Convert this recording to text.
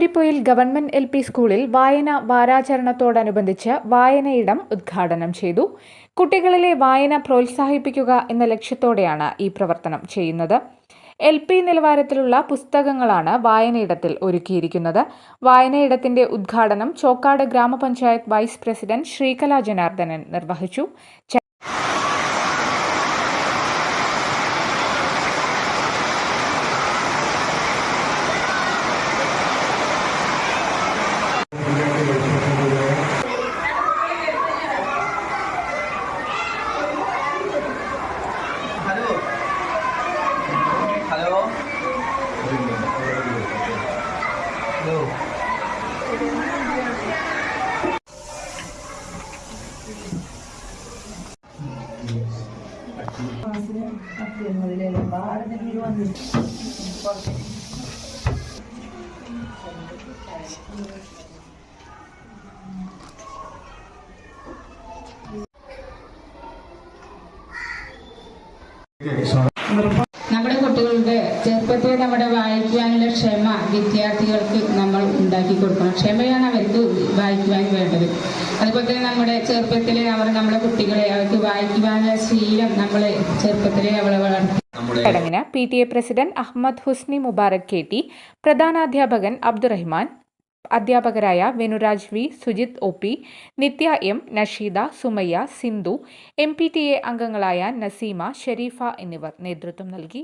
ൂരിപ്പൊയിൽ government L P സ്കൂളിൽ വായന വാരാചരണത്തോടനുബന്ധിച്ച് വായനയിടം ഉദ്ഘാടനം ചെയ്തു. കുട്ടികളിലെ വായന പ്രോത്സാഹിപ്പിക്കുക എന്ന ലക്ഷ്യത്തോടെയാണ് ഈ പ്രവർത്തനം ചെയ്യുന്നത്. എൽ പി നിലവാരത്തിലുള്ള പുസ്തകങ്ങളാണ് വായനയിടത്തിൽ ഒരുക്കിയിരിക്കുന്നത്. വായനയിടത്തിന്റെ ഉദ്ഘാടനം ചോക്കാട് ഗ്രാമപഞ്ചായത്ത് വൈസ് പ്രസിഡന്റ് ശ്രീകല ജനാർദ്ദനൻ നിർവഹിച്ചു. Sorry. വിദ്യാർത്ഥികൾക്ക് നമ്മൾ ഉണ്ടാക്കി കൊടുക്കണം. ക്ഷമയാണ് അവർക്ക് വായിക്കുവാൻ വേണ്ടത്. അതുപോലെ തന്നെ നമ്മുടെ ചെറുപ്പത്തിലെ അവർ നമ്മുടെ കുട്ടികളെ അവർക്ക് വായിക്കുവാനുള്ള ശീലം നമ്മൾ ചെറുപ്പത്തിലെ അവളെ വളർത്തി. ചടങ്ങിന് P T A president Ahammed Husni Mubarak K T പ്രധാനാധ്യാപകൻ Abdurahman അധ്യാപകരായ Venuraj V Sujith O P Nithya M Nasheeda Sumayya Sindhu M P T A അംഗങ്ങളായ നസീമ ഷെരീഫ എന്നിവർ നേതൃത്വം നൽകി.